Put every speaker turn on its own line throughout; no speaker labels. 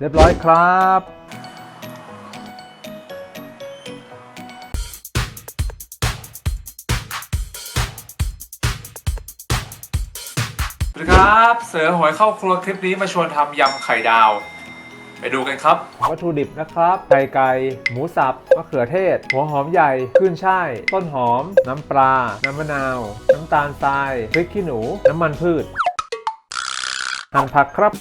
เรียบร้อยครับ
สวัสดีครับ เสือหอยเข้าครัวคลิปนี้มาชวนทำยำไข่ดาว ไปดูกันครับ
วัตถุดิบนะครับไข่ไก่ หมูสับ มะเขือเทศ หัวหอมใหญ่ ขึ้นช่าย ต้นหอม น้ำปลา น้ำมะนาว น้ำตาลทราย พริกขี้หนู น้ำมันพืช หั่นผักครับ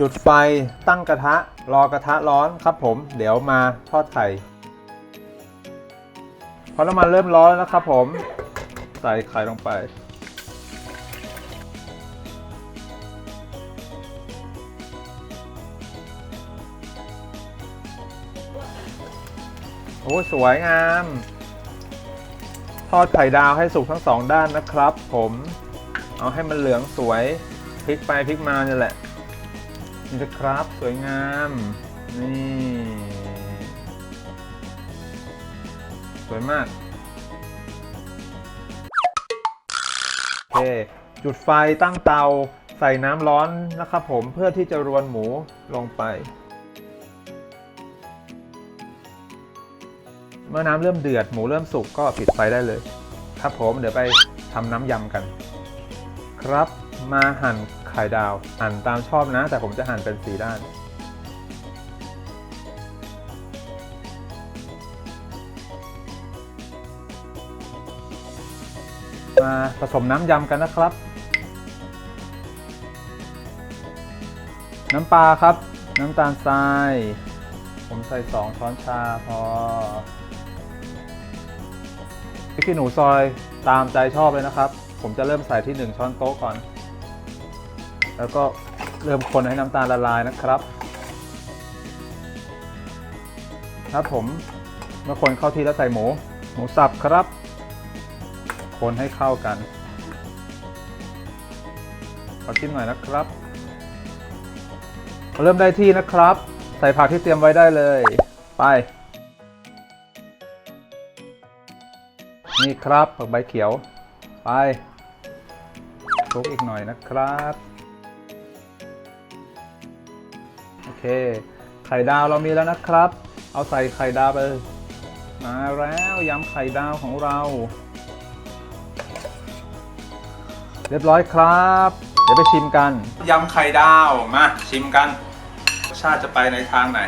จุดไฟตั้งกระทะ รอกระทะร้อนครับผม เดี๋ยวมาทอดไข่พอน้ำมันเริ่มร้อนแล้วครับผม ใส่ไข่ลงไป โอ้สวยงาม ทอดไข่ดาวให้สุกทั้งสองด้านนะครับผม เอาให้มันเหลืองสวยพลิกไปพลิกมาเนี่ยแหละ นี่นะครับสวยงามนี่สวยมากโอเคจุดไฟตั้งเตาใส่น้ำร้อนนะครับผมเพื่อที่จะรวนหมูลงไป เมื่อน้ำเริ่มเดือดหมูเริ่มสุกก็ปิดไฟได้เลยครับผมเดี๋ยวไปทำน้ำยำกัน ครับมาหั่น ไข่ดาว หั่นตามชอบนะ แต่ผมจะหั่นเป็นสีด้านมาผสมน้ำยำกันนะครับ น้ำปลาครับ น้ำตาลทราย ผมใส่ 2 ช้อนชาพอพริกขี้หนูซอยตามใจชอบเลยนะครับ ผมจะเริ่มใส่ที่ 1 ช้อนโต๊ะก่อน แล้วก็เริ่มคนให้น้ำตาลละลายนะครับ ครับผมเมื่อคนเข้าที่แล้วใส่หมู หมูสับครับ คนให้เข้ากันขอชิมหน่อยนะครับ เริ่มได้ที่นะครับ ใส่ผักที่เตรียมไว้ได้เลย ไป นี่ครับผักใบเขียว ไปคลุกอีกหน่อยนะครับ ไข่ดาวเรามีแล้วนะครับ เอาใส่ไข่ดาวไป มาแล้วยำไข่ดาวของเรา เรียบร้อยครับ เดี๋ยวไปชิมกัน
ยำไข่ดาว มาชิมกันรสชาติจะไปในทางไหน